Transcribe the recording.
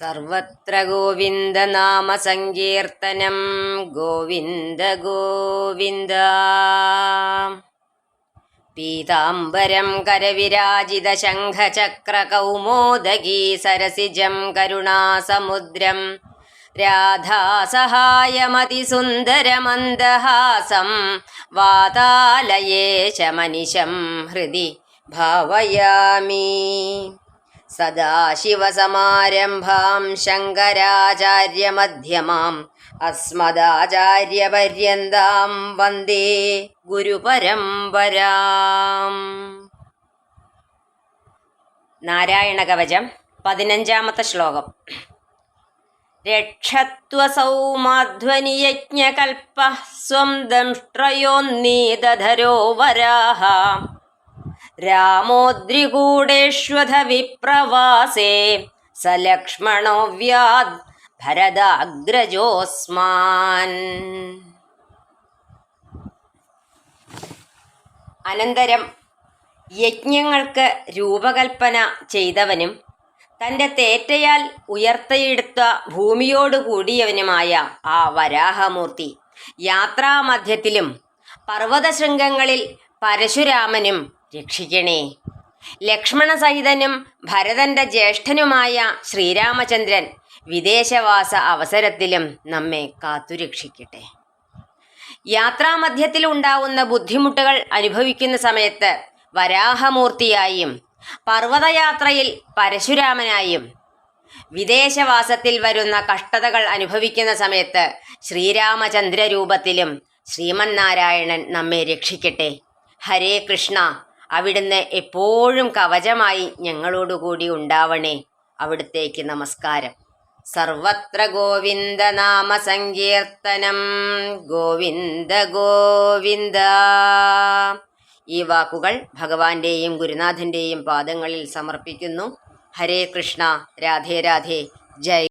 സർവത്ര ഗോവിന്ദ നാമ സങ്കീർത്തനം ഗോവിന്ദ ഗോവിന്ദ പീതാംബരം കരവിരാജിത ശംഖചക്രകൗമോദഗീ സരസിജം കരുണാസമുദ്രം രാധാസഹായമതിസുന്ദരമന്ദഹാസം. വാതാലയേശമനിശം ഹൃദി ഭാവയാമി. സദാശിവസമാരംഭാം ശങ്കരാചാര്യമധ്യമാം അസ്മദാചാര്യപര്യന്താം വന്ദേ ഗുരുപരമ്പരാം. നാരായണ കവചം പതിനഞ്ചാമത്തെ ശ്ലോകം. രക്ഷത്വസൗമാധ്വനിയജ്ഞകൽപ്പ സ്വം ദംഷ്ട്രയോന്നീതധരോ വരാഹ രാമോദ്രികൂടേഷ്വധ വിപ്രവാസേ സലക്ഷ്മണോ ലക്ഷ്മണോ വ്യാദ് ഭരതാഗ്രജോസ്മാൻ. അനന്തരം യജ്ഞങ്ങൾക്ക് രൂപകൽപ്പന ചെയ്തവനും തന്റെ തേറ്റയാൽ ഉയർത്തെടുത്ത ഭൂമിയോട് കൂടിയവനുമായ ആ വരാഹമൂർത്തി യാത്രാമധ്യത്തിലും പർവതശൃംഗങ്ങളിൽ പരശുരാമനും രക്ഷിക്കണേ. ലക്ഷ്മണ ലക്ഷ്മണസഹിതനും ഭരതന്റെ ജ്യേഷ്ഠനുമായ ശ്രീരാമചന്ദ്രൻ വിദേശവാസ അവസരത്തിലും നമ്മെ കാത്തുരക്ഷിക്കട്ടെ. യാത്രാമധ്യത്തിൽ ഉണ്ടാവുന്ന ബുദ്ധിമുട്ടുകൾ അനുഭവിക്കുന്ന സമയത്ത് വരാഹമൂർത്തിയായും പർവതയാത്രയിൽ പരശുരാമനായും വിദേശവാസത്തിൽ വരുന്ന കഷ്ടതകൾ അനുഭവിക്കുന്ന സമയത്ത് ശ്രീരാമചന്ദ്ര രൂപത്തിലും ശ്രീമന്നാരായണൻ നമ്മെ രക്ഷിക്കട്ടെ. ഹരേ കൃഷ്ണ. അവിടുന്ന് എപ്പോഴും കവചമായി ഞങ്ങളോടുകൂടി ഉണ്ടാവണേ. അവിടുത്തേക്ക് നമസ്കാരം. സർവത്ര ഗോവിന്ദ നാമ സങ്കീർത്തനം. ഗോവിന്ദ ഗോവിന്ദ. ഈ വാക്കുകൾ ഭഗവാന്റെയും ഗുരുനാഥന്റെയും പാദങ്ങളിൽ സമർപ്പിക്കുന്നു. ഹരേ കൃഷ്ണ രാധേ രാധേ ജയ്